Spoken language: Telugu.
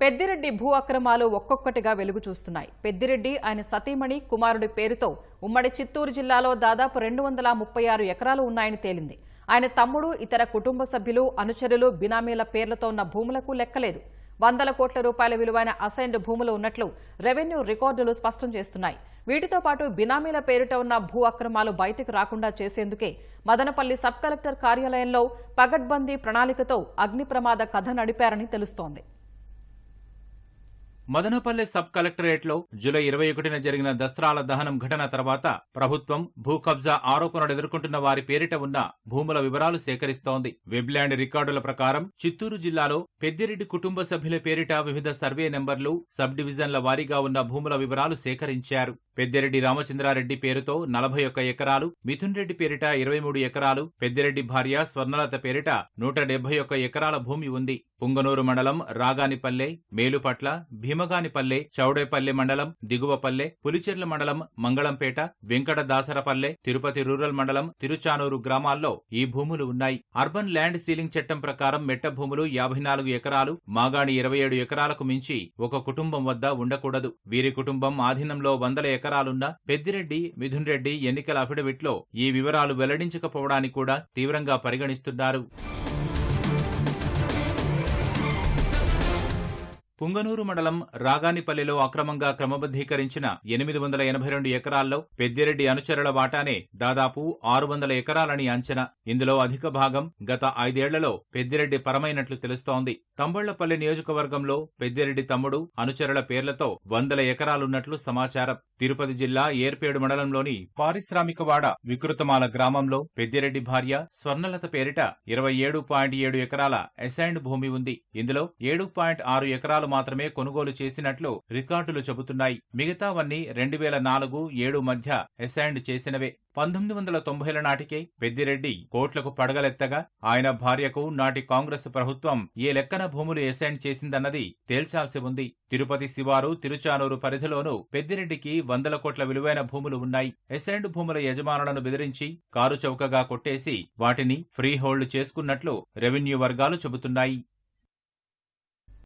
పెద్దిరెడ్డి భూ అక్రమాలు ఒక్కొక్కటిగా వెలుగు చూస్తున్నాయి. పెద్దిరెడ్డి ఆయన సతీమణి కుమారుడి పేరుతో ఉమ్మడి చిత్తూరు జిల్లాలో దాదాపు రెండు వందల ముప్పై ఆరు ఎకరాలు ఉన్నాయని తేలింది. ఆయన తమ్ముడు ఇతర కుటుంబ సభ్యులు అనుచరులు బినామీల పేర్లతో ఉన్న భూములకు లెక్కలేదు. వందల కోట్ల రూపాయల విలువైన అసైన్డ్ భూములు ఉన్నట్లు రెవెన్యూ రికార్డులు స్పష్టం చేస్తున్నాయి. వీటితో పాటు బినామీల పేరిట ఉన్న భూ అక్రమాలు బయటకు రాకుండా చేసేందుకే మదనపల్లి సబ్ కలెక్టర్ కార్యాలయంలో పగడ్బందీ ప్రణాళికతో అగ్ని ప్రమాద కథ నడిపారని తెలుస్తోంది. మదనపల్లె సబ్ కలెక్టరేట్లో జూలై ఇరవై ఒకటిన జరిగిన దస్త్రాల దహనం ఘటన తర్వాత ప్రభుత్వం భూ కబ్జా ఆరోపణలు ఎదుర్కొంటున్న వారి పేరిట ఉన్న భూముల వివరాలు సేకరిస్తోంది. వెబ్ల్యాండ్ రికార్డుల ప్రకారం చిత్తూరు జిల్లాలో పెద్దిరెడ్డి కుటుంబ సభ్యుల పేరిట వివిధ సర్వే నెంబర్లు సబ్ డివిజన్ల వారీగా ఉన్న భూముల వివరాలు సేకరించారు. పెద్దిరెడ్డి రామచంద్రారెడ్డి పేరుతో నలభై ఒక్క ఎకరాలు మిథున్ రెడ్డి పేరిట ఇరవై మూడు ఎకరాలు పెద్దిరెడ్డి భార్య స్వర్ణలత పేరిట నూట డెబ్బై ఒక్క ఎకరాల భూమి ఉంది. పుంగనూరు మండలం రాగానిపల్లె మేలుపట్ల నిమగానిపల్లె చౌడేపల్లె మండలం దిగువపల్లె పులిచెర్ల మండలం మంగళంపేట వెంకట దాసరపల్లె తిరుపతి రూరల్ మండలం తిరుచానూరు గ్రామాల్లో ఈ భూములు ఉన్నాయి. అర్బన్ ల్యాండ్ సీలింగ్ చట్టం ప్రకారం మెట్ట భూములు యాభై నాలుగు ఎకరాలు మాగాణి ఇరవై ఏడు ఎకరాలకు మించి ఒక కుటుంబం వద్ద ఉండకూడదు. వీరి కుటుంబం ఆధీనంలో వందల ఎకరాలున్న పెద్దిరెడ్డి మిథున్ రెడ్డి ఎన్నికల అఫిడవిట్లో ఈ వివరాలు వెల్లడించకపోవడాన్ని కూడా తీవ్రంగా పరిగణిస్తున్నారు. పుంగనూరు మండలం రాగానిపల్లిలో అక్రమంగా క్రమబద్ధీకరించిన ఎనిమిది వందల ఎనభై రెండు ఎకరాల్లో పెద్దిరెడ్డి అనుచరుల వాటానే దాదాపు ఆరు వందల ఎకరాలని అంచనా. ఇందులో అధిక భాగం గత ఐదేళ్ళలో పెద్దిరెడ్డి పరమైనట్లు తెలుస్తోంది. తంబళ్ళపల్లి నియోజకవర్గంలో పెద్దిరెడ్డి తమ్ముడు అనుచరుల పేర్లతో వందల ఎకరాలున్నట్లు సమాచారం. తిరుపతి జిల్లా ఏర్పేడు మండలంలోని పారిశ్రామికవాడ వికృతమాల గ్రామంలో పెద్దిరెడ్డి భార్య స్వర్ణలత పేరిట ఇరవై ఏడు పాయింట్ ఏడు ఎకరాల అసైన్డ్ భూమి ఉంది. ఇందులో ఏడు పాయింట్ ఆరు ఎకరాలు మాత్రమే కొనుగోలు చేసినట్లు రికార్డులు చెబుతున్నాయి. మిగతావన్నీ రెండు వేల నాలుగు ఏడు మధ్య అసైన్డ్ చేసినవే. పంతొమ్మిది వందల తొంభైల నాటికే పెద్దిరెడ్డి కోట్లకు పడగలెత్తగా ఆయన భార్యకు నాటి కాంగ్రెస్ ప్రభుత్వం ఏ లెక్కన భూములు ఎసైన్ చేసిందన్నది తేల్చాల్సి ఉంది. తిరుపతి శివారు తిరుచానూరు పరిధిలోనూ పెద్దిరెడ్డికి వందల కోట్ల విలువైన భూములు ఉన్నాయి. ఎసైన్డ్ భూముల యజమానులను బెదిరించి కారు చౌకగా కొట్టేసి వాటిని ఫ్రీ హోల్డ్ చేసుకున్నట్లు రెవెన్యూ వర్గాలు చెబుతున్నాయి.